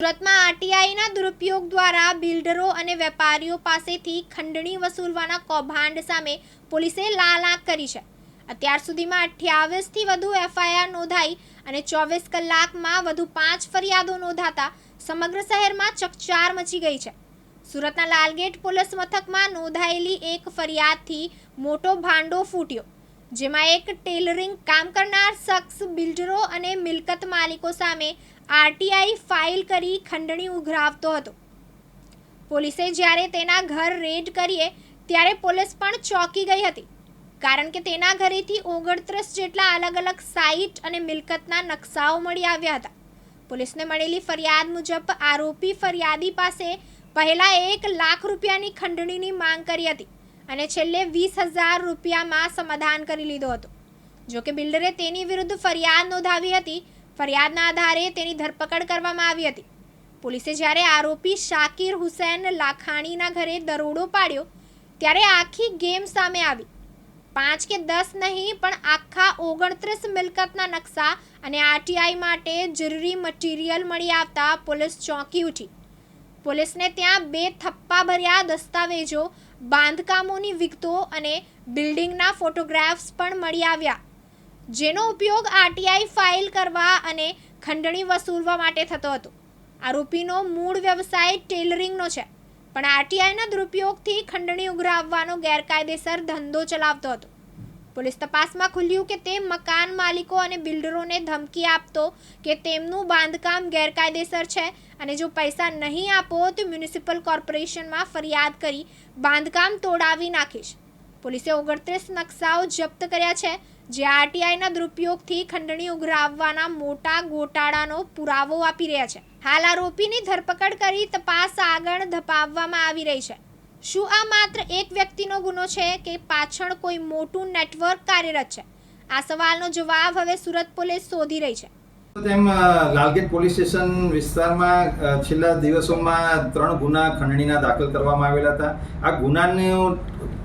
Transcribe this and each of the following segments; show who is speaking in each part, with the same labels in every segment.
Speaker 1: સુરતમાં આરટીઆઈના દુરુપયોગ દ્વારા બિલ્ડરો અને વેપારીઓ પાસેથી ખંડણી વસૂલવાના કૌભાંડ સામે પોલીસે લાલ આંખ કરી છે. અત્યાર સુધીમાં અઠ્યાવીસથી વધુ એફઆઈઆર નોંધાઈ અને ચોવીસ કલાકમાં વધુ પાંચ ફરિયાદો નોંધાતા સમગ્ર શહેરમાં ચકચાર મચી ગઈ છે. સુરતના લાલગેટ પોલીસ મથકમાં નોંધાયેલી એક ફરિયાદથી મોટો ભાંડો ફૂટ્યો. જેમાં એક ટેલરિંગ કામ કરનાર શખ્સ, બિલ્ડરો અને મિલકત માલિકો સામે આરટીઆઈ ફાઇલ કરી ખંડણી ઉઘરાવતો હતો. પોલીસે જ્યારે તેના ઘર રેડ કરીએ, ત્યારે પોલીસ પણ ચોંકી ગઈ હતી. કારણ કે તેના ઘરેથી ઓગણત્રીસ જેટલા અલગ અલગ સાઇટ અને મિલકતના નકશાઓ મળી આવ્યા હતા. પોલીસને મળેલી ફરિયાદ મુજબ આરોપી ફરિયાદી પાસે પહેલા એક લાખ રૂપિયાની ખંડણીની માંગ કરી હતી. અને છેલ્લે વીસ હજાર રૂપિયામાં સમાધાન કરી લીધો હતો. જોકે બિલ્ડરે તેની વિરુદ્ધ ફરિયાદ નોંધાવી હતી. ફરિયાદના આધારે તેની ધરપકડ કરવામાં આવી હતી. પોલીસે જ્યારે આરોપી શાકિર હુસૈન લાખાણીના ઘરે દરોડો પાડ્યો, ત્યારે આખી ગેમ સામે આવી. પાંચ કે દસ નહીં, પણ આખા ઓગણત્રીસ મિલકતના નકશા અને આરટીઆઈ માટે જરૂરી મટીરિયલ મળી આવતા પોલીસ ચોંકી ઉઠી. પોલીસને ત્યાં બે થપ્પા ભર્યા દસ્તાવેજો બાંધકામોની વિગતો અને બિલ્ડિંગના ફોટોગ્રાફ્સ પણ મળી આવ્યા, જેનો ઉપયોગ આરટીઆઈ ફાઇલ કરવા અને ખંડણી વસૂલવા માટે થતો હતો. આરોપીનો મૂળ વ્યવસાય ટેલરિંગનો છે, પણ આરટીઆઈના દુરુપયોગથી ખંડણી ઉઘરાવવાનો ગેરકાયદેસર ધંધો ચલાવતો હતો. પોલીસ તપાસમાં ખુલ્યું કે તે મકાન માલિકો અને બિલ્ડરોને ધમકી આપતો કે તેમનું બાંધકામ ગેરકાયદેસર છે અને જો પૈસા નહીં આપો તો મ્યુનિસિપલ કોર્પોરેશનમાં ફરિયાદ કરી બાંધકામ તોડાવી નાખીશ. પોલીસે ઓગણત્રીસ નકશાઓ જપ્ત કર્યા છે, જે આરટીઆઈના દુરુપયોગથી ખંડણી ઉઘરાવવાના મોટા ગોટાળાનો પુરાવો આપી રહ્યા છે. હાલ આરોપીની ધરપકડ કરી તપાસ આગળ ધપાવવામાં આવી રહી છે. શું આ માત્ર એક વ્યક્તિનો ગુનો છે કે પાછળ કોઈ મોટું નેટવર્ક કાર્યરત છે? આ સવાલનો જવાબ હવે સુરત પોલીસ શોધી રહી છે.
Speaker 2: તેમ લાલગેટ પોલીસ સ્ટેશન વિસ્તારમાં છેલ્લા દિવસોમાં ત્રણ ગુના ખંડણીના દાખલ કરવામાં આવેલા હતા. આ ગુનાનું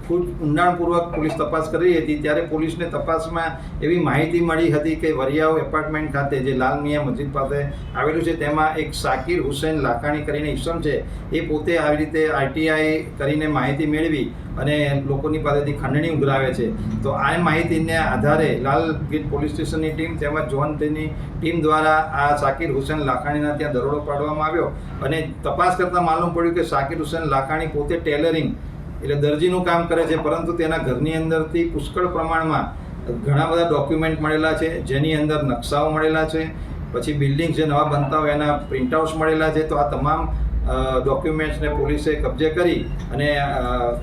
Speaker 2: ખૂબ ઊંડાણપૂર્વક પોલીસ તપાસ કરી હતી. ત્યારે પોલીસને તપાસમાં એવી માહિતી મળી હતી કે વરિયાઓ એપાર્ટમેન્ટ ખાતે, જે લાલ મિયા મસ્જિદ પાસે આવેલું છે, તેમાં એક શાકિર હુસૈન લાખાણી કરીને ઈસમ છે. એ પોતે આવી રીતે આરટીઆઈ કરીને માહિતી મેળવી અને લોકોની પાસેથી ખંડણી ઉઘરાવે છે. તો આ માહિતીને આધારે લાલ ગીર પોલીસ સ્ટેશનની ટીમ તેમજ જોન તેની ટીમ દ્વારા આ શાકિર હુસેન લાખાણીના ત્યાં દરોડો પાડવામાં આવ્યો. અને તપાસ કરતાં માલુમ પડ્યું કે શાકિર હુસેન લાખાણી પોતે ટેલરિંગ એટલે દરજીનું કામ કરે છે, પરંતુ તેના ઘરની અંદરથી પુષ્કળ પ્રમાણમાં ઘણા બધા ડોક્યુમેન્ટ મળેલા છે, જેની અંદર નકશાઓ મળેલા છે, પછી બિલ્ડિંગ જે નવા બનતા હોય એના પ્રિન્ટઆઉટ્સ મળેલા છે, તો આ તમામ ડોક્યુમેન્ટ્સને પોલીસે કબજે કરી અને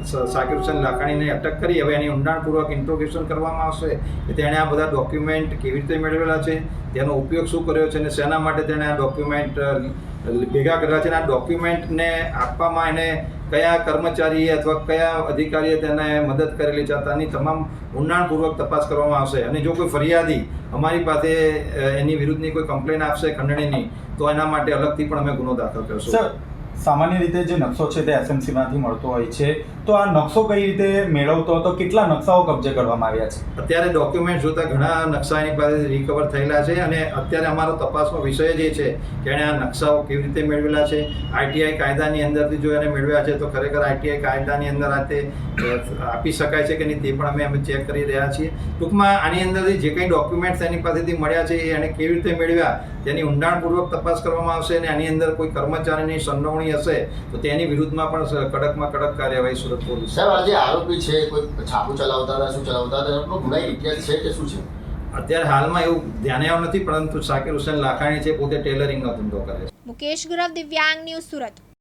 Speaker 2: સાકિબ હુસેન લાખાણીને અટક કરી. હવે એની ઊંડાણપૂર્વક ઇન્ટ્રોગેશન કરવામાં આવશે. કે તેણે આ બધા ડોક્યુમેન્ટ કેવી રીતે મેળવેલા છે, તેનો ઉપયોગ શું કર્યો છે અને શેના માટે તેણે આ ડોક્યુમેન્ટ ભેગા કર્યા છે અને આ ડોક્યુમેન્ટને આપવામાં એને કયા કર્મચારીએ અથવા કયા અધિકારીએ તેને મદદ કરેલી છે તેની તમામ ઊંડાણપૂર્વક તપાસ કરવામાં આવશે. અને જો કોઈ ફરિયાદી અમારી પાસે એની વિરુદ્ધની કોઈ કમ્પ્લેન આપશે ખંડણીની, તો એના માટે અલગથી પણ અમે ગુનો દાખલ કરશું.
Speaker 3: સર સામાન્ય રીતે જે નકશો છે તે એસએમસીમાંથી મળતો હોય છે. તો આ નકશો કઈ રીતે મેળવતો હતો? કેટલા નકશાઓ કબજે કરવામાં આવ્યા છે?
Speaker 2: અત્યારે ડોક્યુમેન્ટ જોતા ઘણા નકશા એની પાસે રિકવર થયેલા છે અને અત્યારે અમારો તપાસનો વિષય જે છે કે એણે આ નકશાઓ કેવી રીતે મેળવેલા છે? આઈટીઆઈ કાયદાની અંદરથી જો એને મેળવ્યા છે તો ખરેખર આઈટીઆઈ કાયદાની અંદર આ તે આપી શકાય છે કે નહીં તે પણ અમે અમે ચેક કરી રહ્યા છીએ. ટૂંકમાં આની અંદરથી જે કંઈ ડોક્યુમેન્ટ્સ એની પાસેથી મળ્યા છે એ એણે કેવી રીતે મેળવ્યા? તેની ઊંડાણપૂર્વક તપાસ કરવામાં આવશે અને આની અંદર કોઈ કર્મચારીની સંડોવણી હશે તો તેની વિરુદ્ધમાં પણ કડકમાં કડક કાર્યવાહી સુરત પોલીસ.
Speaker 4: સાહેબ આજે આરોપી છે કોઈ છાપું ચલાવતા હતા શું ચલાવતા હતા એમનો ગુનાહિત ઇતિહાસ છે કે શું છે?
Speaker 2: અત્યારે હાલમાં એવું ધ્યાને આવ્યું નથી પરંતુ શાકિર હુસેન લાખાણી છે પોતે ટેલરિંગનો ધંધો કરે છે.
Speaker 1: મુકેશ ગુરવ દિવ્યાંગ ન્યૂઝ સુરત.